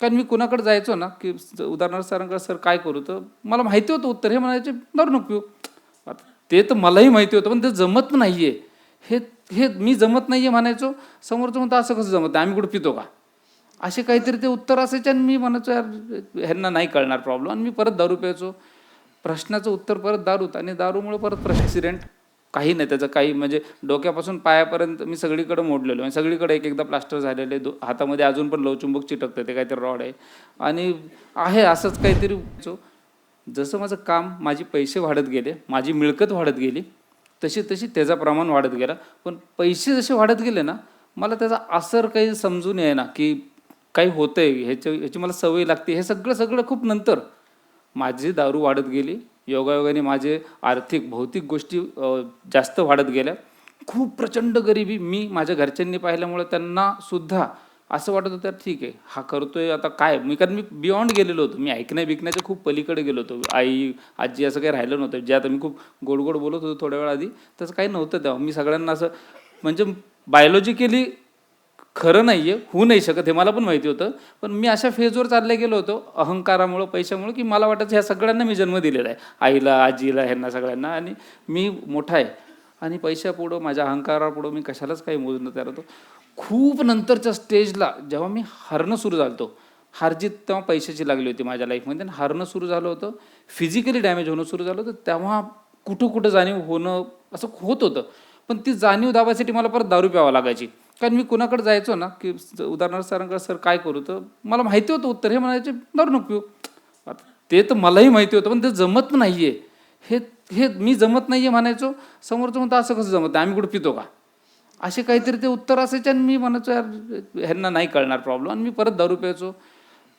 कारण मी कुणाकडे जायचो ना की स- उदाहरणार्थ सरांकडे सर काय करू? तर मला माहिती होतं उत्तर. हे म्हणायचे दारू नको पिऊ ते तर मलाही माहिती होतं पण ते जमत नाही आहे हे हे मी जमत नाही आहे म्हणायचो. समोरचं म्हणतो असं कसं जमत? नाही आम्ही कुठं पितो का? असे काहीतरी ते उत्तर असायचे आणि मी म्हणायचो यार ह्यांना नाही कळणार प्रॉब्लेम. आणि मी परत दारू प्यायचो. प्रश्नाचं उत्तर परत दारूत आणि दारूमुळे परत प्रश्न काही नाही त्याचं काही म्हणजे डोक्यापासून पायापर्यंत मी सगळीकडे मोडलेलो. आणि सगळीकडे एक एकदा प्लास्टर झालेले दो हातामध्ये अजून पण लवचुंबक चिटकतं ते काहीतरी रॉड आहे. आणि आहे असंच काहीतरी जसं माझं काम माझे पैसे वाढत गेले माझी मिळकत वाढत गेली तशी तशी त्याचं प्रमाण वाढत गेलं. पण पैसे जसे वाढत गेले ना मला त्याचा असर काही समजून येईना की काही होतं आहे ह्याच्या ह्याची मला सवय लागते. हे सगळं सगळं खूप नंतर माझी दारू वाढत गेली. योगायोगाने माझे आर्थिक भौतिक गोष्टी जास्त वाढत गेल्या. खूप प्रचंड गरिबी मी माझ्या घरच्यांनी पाहिल्यामुळे त्यांना सुद्धा असं वाटत होतं ठीक आहे हा करतोय आता काय? मी कारण मी बियॉन्ड गेलेलो होतो. मी ऐकण्या बिकण्याच्या खूप पलीकडे गेलो होतो. आई आजी असं काही राहिलं नव्हतं. जे आता मी खूप गोड गोड बोलत होतो थोड्या वेळ आधी तसं काही नव्हतं तेव्हा. मी सगळ्यांना असं म्हणजे बायोलॉजिकली खरं नाही आहे होऊ नाही शकत हे मला पण माहिती होतं. पण मी अशा फेजवर चालले गेलो होतो अहंकारामुळं पैशामुळं की मला वाटायचं ह्या सगळ्यांना मी जन्म दिलेला आहे. आईला आजीला ह्यांना सगळ्यांना. आणि मी मोठा आहे. आणि पैशापुढं माझ्या अहंकारापुढं मी कशालाच काही मोजणं तयार होतो खूप नंतरच्या स्टेजला जेव्हा मी हरणं सुरू झालतो हारजीत तेव्हा पैशाची लागली होती माझ्या लाईफमध्ये आणि हरणं सुरू झालं होतं फिजिकली डॅमेज होणं सुरू झालं होतं. तेव्हा कुठं कुठं जाणीव होणं असं होत होतं. पण ती जाणीव दाबायसाठी मला परत दारू प्यावं लागायची. कारण मी कुणाकडे जायचो ना की स- उदाहरणार्थ सरांकडे सर काय करू? तर मला माहिती होतं उत्तर. हे म्हणायचे दारू नको पिऊ ते तर मलाही माहिती होतं पण ते जमत नाही आहे हे हे मी जमत नाही आहे म्हणायचो. समोरचं म्हणतो असं कसं जमत? नाही आम्ही कुठं पितो का? असे काहीतरी ते उत्तर असायचे आणि मी म्हणायचो यार ह्यांना नाही कळणार प्रॉब्लेम आणि मी परत दारू प्यायचो.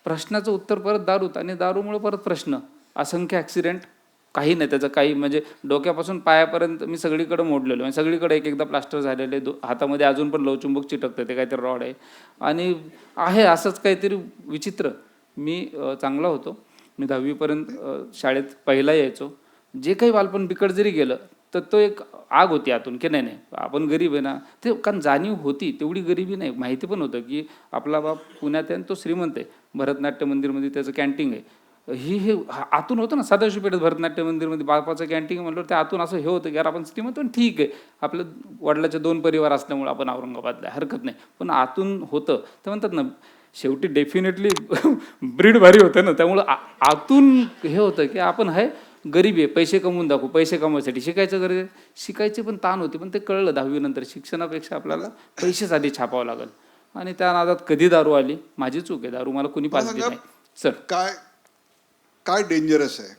प्रश्नाचं उत्तर परत दारूत आणि दारूमुळे परत प्रश्न. असंख्य ॲक्सिडेंट काही नाही त्याचं काही म्हणजे डोक्यापासून पायापर्यंत मी सगळीकडे मोडलेलो. आणि सगळीकडे एक एकदा प्लास्टर झालेले दो हातामध्ये अजून पण लवचुंबक चिटकतं ते काहीतरी रॉड आहे. आणि आहे असंच काहीतरी विचित्र. मी चांगला होतो. मी दहावीपर्यंत शाळेत पहिला यायचो. जे काही बालपण बिकट जरी गेलं तर तो एक आग होती आतून की नाही नाही आपण गरीब आहे ना. ते कारण जाणीव होती तेवढी गरिबी नाही. माहिती पण होतं की आपला बाप पुण्यात आहे आणि तो श्रीमंत आहे. भरतनाट्य मंदिरमध्ये त्याचं कॅन्टीन आहे. ही हे आतून होतं ना सदाशिव पेठेत भरतनाट्य मंदिरमध्ये बापाचं कॅन्टीन म्हणलं ते आतून असं हे होतं की यार आपण श्रीमंत पण ठीक आहे. आपलं वडिलाचे दोन परिवार असल्यामुळे आपण औरंगाबादला हरकत नाही. पण आतून होतं. ते म्हणतात ना शेवटी डेफिनेटली ब्रीड भारी होतं ना त्यामुळं आतून हे होतं की आपण आहे गरीबी आहे पैसे कमवून दाखवू पैसे कमवायसाठी शिकायचं गरज शिकायची पण ताण होती पण ते कळलं दहावीनंतर शिक्षणापेक्षा आपल्याला पैसेच आधी छापावं लागल. आणि त्या नादात कधी दारू आली? माझी चूक आहे दारू मला कोणी पाजली नाही. सर काय काय डेंजरस आहे?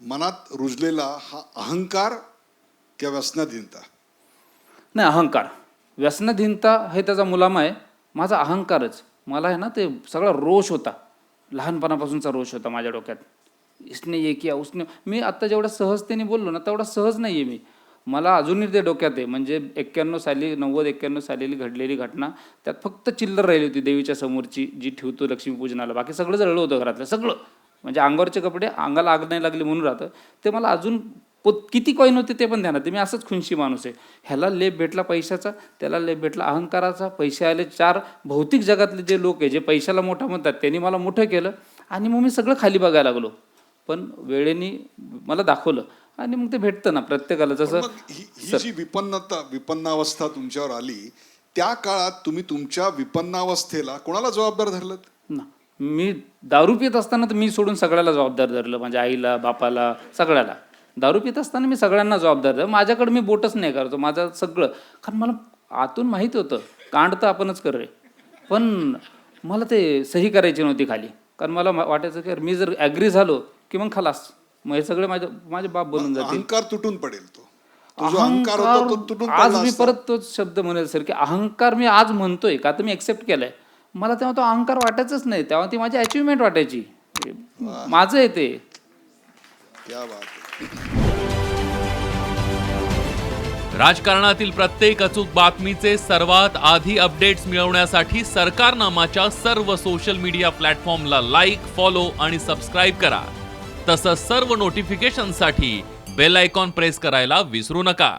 मनात रुजलेला हा अहंकार किंवा व्यसनाधीनता? नाही अहंकार. व्यसनाधीनता हे त्याचा मुलामा आहे. माझा अहंकारच. मला आहे ना ते सगळा रोष होता. लहानपणापासूनचा रोष होता माझ्या डोक्यात. इसने ये किया उसने मी आत्ता जेवढ्या सहजतेने बोललो ना तेवढा सहज नाही आहे मी. मला अजूनही ते डोक्यात आहे. म्हणजे एक्क्याण्णव साली नव्वद एक्क्याण्णव साली घडलेली घटना त्यात फक्त चिल्लर राहिली होती देवीच्या समोरची जी ठेवतो लक्ष्मीपूजनाला. बाकी सगळं जळलं होतं घरातलं. सगळं. म्हणजे अंगावरचे कपडे अंगाला आग नाही लागली म्हणून राहतं. ते मला अजून पो किती कॉईन होते ते पण ध्यानात. मी असंच खुनशी माणूस आहे. ह्याला लेप भेटला पैशाचा त्याला लेप भेटला अहंकाराचा. पैसे आले चार भौतिक जगातले जे लोक आहे जे पैशाला मोठं म्हणतात त्यांनी मला मोठं केलं आणि मग मी सगळं खाली बघायला लागलो. पण वेळेने मला दाखवलं आणि मग ते भेटतं ना प्रत्येकाला. जसं ही ही जी विपन्नता विपन्नावस्था तुमच्यावर आली त्या काळात तुम्ही तुमच्या विपन्नावस्थेला कोणाला जबाबदार धरलं ना. मी दारू पित असताना तर मी सोडून सगळ्याला जबाबदार धरलं माझ्या आईला बापाला सगळ्याला. दारू पित असताना मी सगळ्यांना जबाबदार धरलं. माझ्याकडे मी बोटच नाही करतो माझं सगळं. कारण मला आतून माहिती होतं कांड तर आपणच कर रे. पण मला ते सही करायची नव्हती खाली. कारण मला वाटायचं की मी जर ॲग्री झालो की मग खलास. मग हे सगळे माझे माझे बाप बनून जातील. अहंकार तुटून पडेल तो. अहंकार आज मी. परत तोच शब्द म्हणेल सर की अहंकार मी आज म्हणतोय का तर मी एक्सेप्ट केलाय. मला तेव्हा तो अहंकार वाटायचंच नाही. तेव्हा ती माझी अचिव्हमेंट वाटायची. माझं आहे ते. क्या बात आहे. राजकारणातील प्रत्येक अचूक बातमीचे सर्वात आधी अपडेट्स मिळवण्यासाठी सरकारनामाच्या सर्व सोशल मीडिया प्लॅटफॉर्मला लाईक फॉलो आणि सबस्क्राईब करा. तसंच सर्व नोटिफिकेशनसाठी बेल आयकॉन प्रेस करायला विसरू नका.